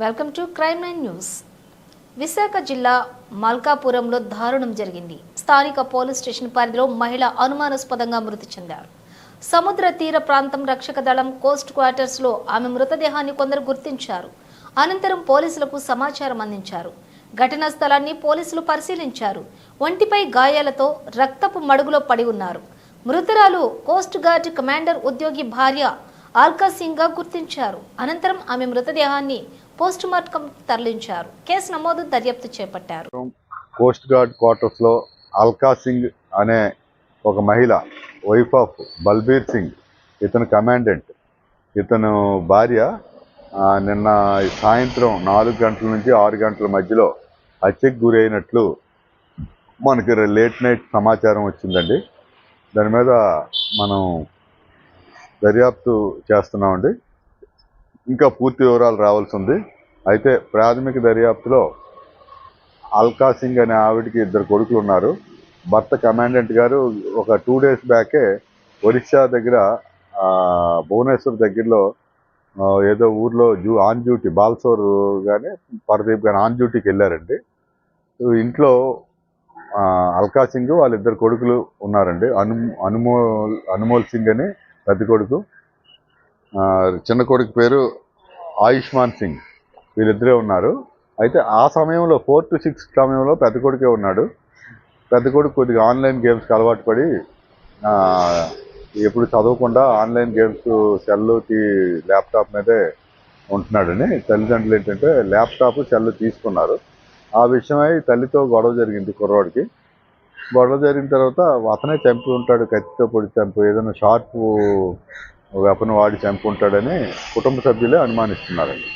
Welcome to crime nine news. Visakha జిల్లా మల్కాపురంలో దారుణం జరిగింది. స్థానిక పోలీస్ స్టేషన్ పరిధిలో మహిళ అనుమానాస్పదంగా మృతి చెందారు. సముద్ర తీర ప్రాంతం రక్షక దళం కోస్ట్ క్వార్టర్స్లో ఆమె మృతదేహాన్ని కొందరు గుర్తించారు. అనంతరం పోలీసులకు సమాచారం అందించారు. ఘటనా స్థలాన్ని పోలీసులు పరిశీలించారు. ఒంటిపై గాయాలతో రక్తపు మడుగులో పడి ఉన్నారు. మృతురాలు కోస్ట్ గార్డ్ కమాండర్ ఉద్యోగి భార్య ఆల్కా సింగ్గా గుర్తించారు. అనంతరం ఆమె మృతదేహాన్ని పోస్ట్ మార్టం తరలించారు. కేసు నమోదు దర్యాప్తు చేపట్టారు. కోస్ట్ గార్డ్ క్వార్టర్స్లో అల్కా సింగ్ అనే ఒక మహిళ వైఫ్ ఆఫ్ బల్బీర్ సింగ్ ఇతను కమాండెంట్. ఇతను భార్య నిన్న సాయంత్రం నాలుగు గంటల నుంచి ఆరు గంటల మధ్యలో హత్యకు గురైనట్లు మనకి లేట్ నైట్ సమాచారం వచ్చిందండి. దాని మీద మనం దర్యాప్తు చేస్తున్నామండి. ఇంకా పూర్తి వివరాలు రావాల్సి ఉంది. అయితే ప్రాథమిక దర్యాప్తులో అల్కా సింగ్ అనే ఆవిడకి ఇద్దరు కొడుకులు ఉన్నారు. భర్త కమాండెంట్ గారు ఒక టూ డేస్ బ్యాకే ఒరిస్సా దగ్గర భువనేశ్వర్ దగ్గరలో ఏదో ఊర్లో జూ ఆన్ డ్యూటీ బాల్సోర్ కానీ పరదీప్ కానీ ఆన్ డ్యూటీకి వెళ్ళారండి. ఇంట్లో అల్కా సింగ్ వాళ్ళిద్దరు కొడుకులు ఉన్నారండి. అను అనుమోల్ అనుమోల్ సింగ్ అని పెద్ద కొడుకు. చిన్న కొడుకు పేరు ఆయుష్మాన్ సింగ్. వీళ్ళిద్దరే ఉన్నారు. అయితే ఆ సమయంలో ఫోర్ టు సిక్స్ సమయంలో పెద్ద కొడుకే ఉన్నాడు. పెద్ద కొడుకు కొద్దిగా ఆన్లైన్ గేమ్స్కి అలవాటు పడి ఎప్పుడు చదవకుండా ఆన్లైన్ గేమ్స్ సెల్లుకి ల్యాప్టాప్ మీదే ఉంటున్నాడని తల్లిదండ్రులు ఏంటంటే ల్యాప్టాప్ సెల్ తీసుకున్నారు. ఆ విషయమై తల్లితో గొడవ జరిగింది కుర్రవాడికి గొడవ జరిగిన తర్వాత అతనే చంపి ఉంటాడు కత్తితో పొడి చంపు ఏదైనా షార్ప్ వెపన్ వాడి చంపుకుంటాడని కుటుంబ సభ్యులే అనుమానిస్తున్నారండి.